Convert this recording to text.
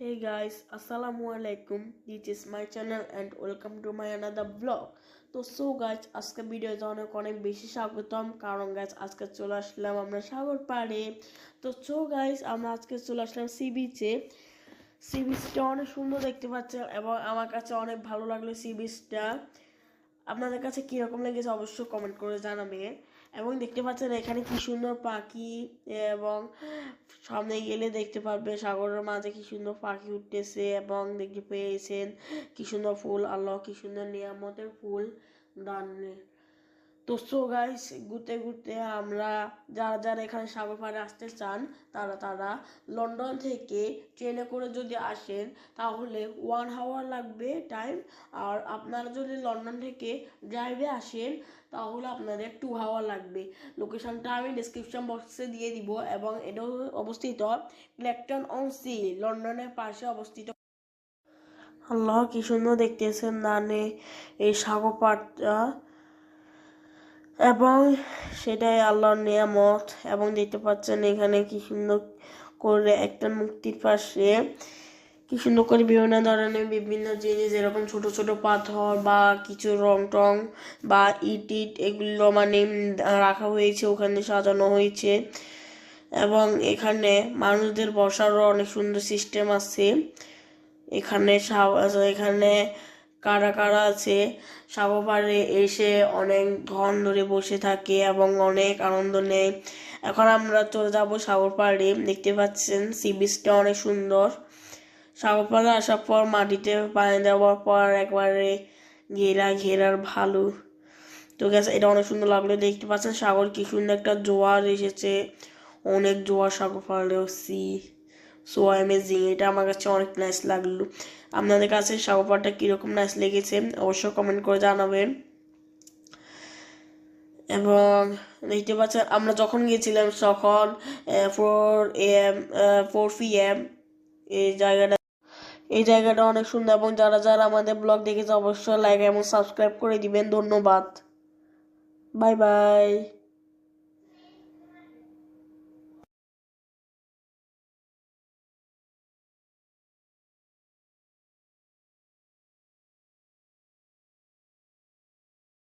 Hey guys, Assalamu alaikum. This is my channel and welcome to my another vlog. তো so গাছ আজকে ভিডিওতে অনেক অনেক বেশি স্বাগতম। কারণ গাছ আজকে চলে আসলাম আমরা সাগর পাড়ে। তো সো গাইস আমরা আজকে চলে আসলাম সি বিচে সি বিচটা অনেক সুন্দর দেখতে পাচ্ছেন এবং আমার কাছে অনেক ভালো লাগল সি বিচটা আপনাদের কাছে কীরকম লেগেছে অবশ্যই কমেন্ট করে জানাবেন। এবং দেখতে পাচ্ছেন এখানে কি সুন্দর পাখি, এবং সামনে গেলে দেখতে পারবে সাগরের মাঝে কি সুন্দর পাখি উঠতেছে, এবং দেখতে পেয়েছেন কি সুন্দর ফুল, আল্লাহ কি সুন্দর নিয়ামতের ফুল দান তো সো গাইস ঘুরতে ঘুরতে আমরা যারা যারা এখানে সাগর পাড়ে আসতে চান, তারা তারা লন্ডন থেকে ট্রেনে করে যদি আসেন, তাহলে ওয়ান হাওয়ার লাগবে টাইম আর আপনারা যদি লন্ডন থেকে ড্রাইভে আসেন, তাহলে আপনাদের টু হাওয়ার লাগবে। লোকেশনটা আমি ডিসক্রিপশন বক্সে দিয়ে দিব এবং এটা অবস্থিত ক্লেকটন অন সি লন্ডনের পাশে অবস্থিত। আল্লাহ কি সুন্দর দেখতেছেন নানে এই সাগর পাড়টা এবং সেটাই আল্লাহর নিয়ামত এবং দেখতে পাচ্ছেন এখানে কি সুন্দর করে একটা মুক্তির পাশে কি সুন্দর করে বিভিন্ন ধরনের বিভিন্ন জিনিস এরকম ছোট ছোট পাথর বা কিছু রং টং বা ইট ইট, এগুলো মানে রাখা হয়েছে, ওখানে সাজানো হয়েছে। এবং এখানে মানুষদের বসারও অনেক সুন্দর সিস্টেম আছে। এখানে এখানে কারা কারা আছে? সাগর পাড়ে এসে অনেক ঘন ধরে বসে থাকে এবং অনেক আনন্দ নেয়। এখন আমরা চলে যাব সাগর পাড়ে দেখতে পাচ্ছেন সি বিচটা অনেক সুন্দর। সাগর পাড়ে আসার পর মাটিতে পানি দেওয়ার পর একবারে ঘেরা, ঘেরার ভালো। তো গেছে এটা অনেক সুন্দর লাগল। দেখতে পাচ্ছেন, সাগর কি সুন্দর একটা জোয়ার এসেছে। অনেক জোয়ার সাগর পাড়েও সি সো অ্যামেজিং এটা আমার কাছে অনেক নাইস লাগল। আপনাদের কাছে সাগরপাড়টা কীরকম নাইস লেগেছে অবশ্যই কমেন্ট করে জানাবেন। এবং দেখতে পাচ্ছেন, আমরা যখন গিয়েছিলাম তখন four M four P M এই জায়গাটা এই জায়গাটা অনেক সুন্দর এবং যারা যারা আমাদের ব্লগ দেখেছে অবশ্যই লাইক এবং সাবস্ক্রাইব করে দিবেন। ধন্যবাদ। Bye bye